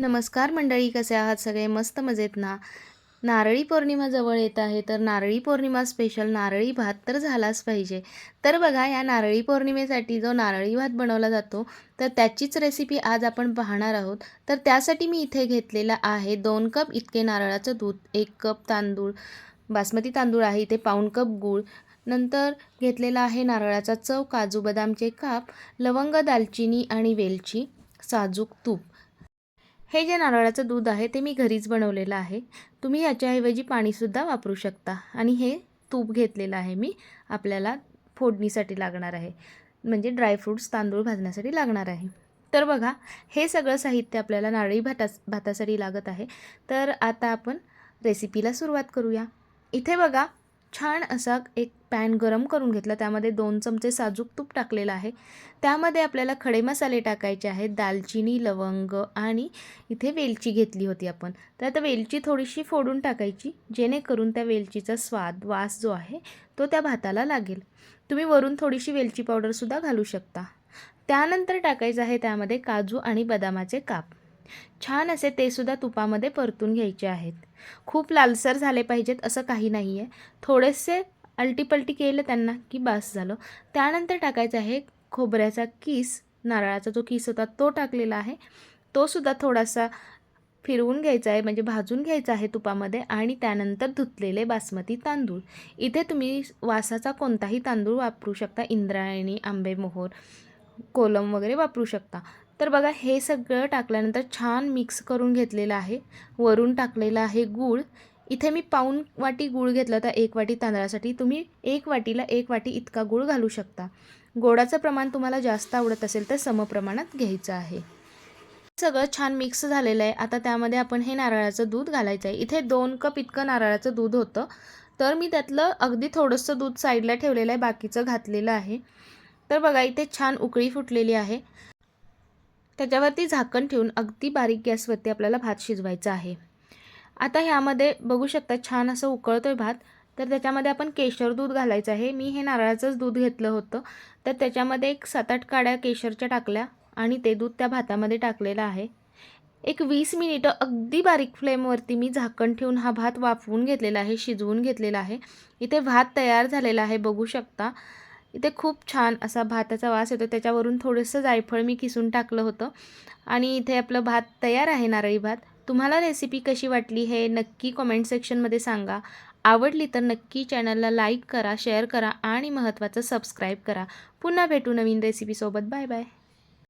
नमस्कार मंडळी कसे आहात सगळे? मस्त मजेत ना? नारळी पौर्णिमा जवळ येत आहे तर नारळी पौर्णिमा स्पेशल नारळी भात तर झालाच पाहिजे. तर बघा या नारळी पौर्णिमेसाठी जो नारळी भात बनवला जातो तर त्याचीच रेसिपी आज आपण पाहणार आहोत. तर त्यासाठी मी इथे घेतलेला आहे दोन कप इतके नारळाचं दूध एक कप तांदूळ बासमती तांदूळ आहे इथे पाऊण कप गूळ. नंतर घेतलेला आहे नारळाचा चव काजू बदामचे काप लवंग दालचिनी आणि वेलची साजूक तूप. हे जे नारळाचं दूध आहे ते मी घरीच बनवलेलं आहे. तुम्ही याच्याऐवजी पाणीसुद्धा वापरू शकता. आणि हे तूप घेतलेलं आहे मी आपल्याला फोडणीसाठी लागणार आहे. म्हणजे ड्रायफ्रूट्स तांदूळ भाजण्यासाठी लागणार आहे. तर बघा हे सगळं साहित्य आपल्याला नारळी भाता भातासाठी लागत आहे. तर आता आपण रेसिपीला सुरुवात करूया. इथे बघा छान असा एक पॅन गरम करून घेतला. त्यामध्ये दोन चमचे साजूक तूप टाकलेलं आहे. त्यामध्ये आपल्याला खडे मसाले टाकायचे आहेत. दालचिनी लवंग आणि इथे वेलची घेतली होती आपण. तर आता वेलची थोडीशी फोडून टाकायची जेणेकरून त्या वेलचीचा स्वाद वास जो आहे तो त्या भाताला लागेल. तुम्ही वरून थोडीशी वेलची पावडरसुद्धा घालू शकता. त्यानंतर टाकायचं आहे त्यामध्ये काजू आणि बदामाचे काप. छान असे ते सुद्धा तुपामध्ये परतून घ्यायचे आहेत. खूप लालसर झाले पाहिजेत असं काही नाही आहे थोडेसे अल्टीपल्टी केलं त्यांना की बास झालं. त्यानंतर टाकायचं आहे खोबऱ्याचा किस नारळाचा जो किस होता तो टाकलेला आहे. तो सुद्धा थोडासा फिरवून घ्यायचा आहे म्हणजे भाजून घ्यायचा आहे तुपामध्ये आणि त्यानंतर धुतलेले बासमती तांदूळ. इथे तुम्ही वासाचा कोणताही तांदूळ वापरू शकता इंद्रायणी आंबेमोहोर कोलम वगैरे वापरू शकता. तर बघा हे सगळं टाकल्यानंतर छान मिक्स करून घेतलेलं आहे. वरून टाकलेलं आहे गूळ. इथे मी पाऊन वाटी गूळ घेतला तर एक वाटी तांदळासाठी. तुम्ही एक वाटीला एक वाटी इतका गूळ घालू शकता. गोडाचं प्रमाण तुम्हाला जास्त आवडत असेल तर समप्रमाणात घ्यायचं आहे. सगळं छान मिक्स झालेलं आहे. आता त्यामध्ये आपण हे नारळाचं दूध घालायचं आहे. इथे दोन कप इतकं नारळाचं दूध होतं. तर मी त्यातलं अगदी थोडंसं दूध साईडला ठेवलेलं आहे. बाकीचं घातलेलं आहे. तर बघा इथे छान उकळी फुटलेली आहे. त्याच्यावरती झाकण ठेवून अगदी बारीक गॅसवरती आपल्याला भात शिजवायचा आहे. आता ह्यामध्ये बघू शकता छान असं उकळतो आहे भात. तर त्याच्यामध्ये आपण केशर दूध घालायचं आहे. मी हे नारळाचंच दूध घेतलं होतं. तर त्याच्यामध्ये एक सात आठ काड्या केशरच्या टाकल्या आणि ते दूध त्या भातामध्ये टाकलेलं आहे. एक वीस मिनिटं अगदी बारीक फ्लेमवरती मी झाकण ठेवून हा भात वाफवून घेतलेला आहे शिजवून घेतलेला आहे. इथे भात तयार झालेला आहे बघू शकता. इथे खूप छान असा भाताचा वास येतो. त्याच्यावरून थोडंसं जायफळ मी किसून टाकलं होतं. आणि इथे आपलं भात तयार आहे नारळी भात. तुम्हाला रेसिपी कशी वाटली हे नक्की कॉमेंट सेक्शनमध्ये सांगा. आवडली तर नक्की चॅनलला लाईक करा शेअर करा आणि महत्त्वाचं सबस्क्राईब करा. पुन्हा भेटू नवीन रेसिपीसोबत बाय बाय